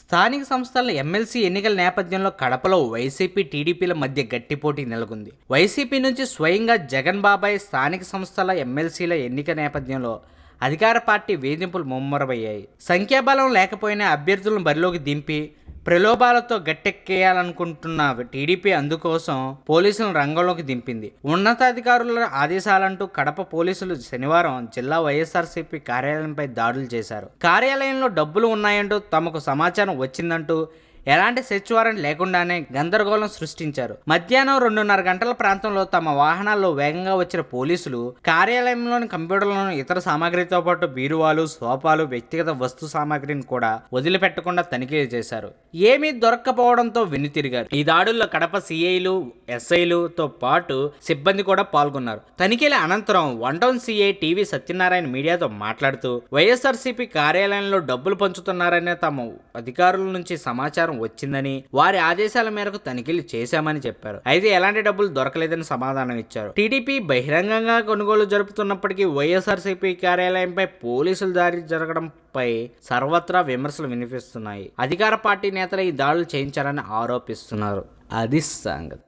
స్థానిక సంస్థల ఎమ్మెల్సీ ఎన్నికల నేపథ్యంలో కడపలో వైసీపీ టీడీపీల మధ్య గట్టి పోటీ నెలకొంది. వైసీపీ నుంచి స్వయంగా జగన్ బాబాయ్ స్థానిక సంస్థల ఎమ్మెల్సీల ఎన్నిక నేపథ్యంలో అధికార పార్టీ వేధింపులు ముమ్మరమయ్యాయి. సంఖ్యాబలం లేకపోయినా అభ్యర్థులను బరిలోకి దింపి ప్రలోభాలతో గట్టెక్కేయాలనుకుంటున్న టీడీపీ అందుకోసం పోలీసులను రంగంలోకి దింపింది. ఉన్నతాధికారుల ఆదేశాలంటూ కడప పోలీసులు శనివారం జిల్లా వైఎస్ఆర్సీపీ కార్యాలయంపై దాడులు చేశారు. కార్యాలయంలో డబ్బులు ఉన్నాయంటూ తమకు సమాచారం వచ్చిందంటూ ఎలాంటి సెర్చ్ వారెంట్ లేకుండానే గందరగోళం సృష్టించారు. మధ్యాహ్నం రెండున్నర గంటల ప్రాంతంలో తమ వాహనాల్లో వేగంగా వచ్చిన పోలీసులు కార్యాలయంలోని కంప్యూటర్లను ఇతర సామాగ్రితో పాటు బీరువాలు సోపాలు వ్యక్తిగత వస్తు సామాగ్రిని కూడా వదిలిపెట్టకుండా తనిఖీలు చేశారు. ఏమీ దొరక్కపోవడంతో వెనుతిరిగారు ఈ దాడుల్లో కడప సిఐలు ఎస్ఐలుతో పాటు సిబ్బంది కూడా పాల్గొన్నారు. తనిఖీల అనంతరం one town CI TV Satyanarayana మీడియాతో మాట్లాడుతూ వైఎస్ఆర్సీపీ కార్యాలయంలో డబ్బులు పంచుతున్నారనే తమ అధికారుల నుంచి సమాచారం సమాచారం వచ్చిందని వారి ఆదేశాల మేరకు తనిఖీలు చేశామని చెప్పారు. అయితే ఎలాంటి డబ్బులు దొరకలేదని సమాధానం ఇచ్చారు. టీడీపీ బహిరంగంగా కొనుగోలు జరుపుతున్నప్పటికీ వైఎస్ఆర్సీపీ కార్యాలయంపై పోలీసులు దాడి జరగడంపై సర్వత్రా విమర్శలు వినిపిస్తున్నాయి. అధికార పార్టీ నేతలు ఈ దాడులు చేయించారని ఆరోపిస్తున్నారు. అది సంగతి.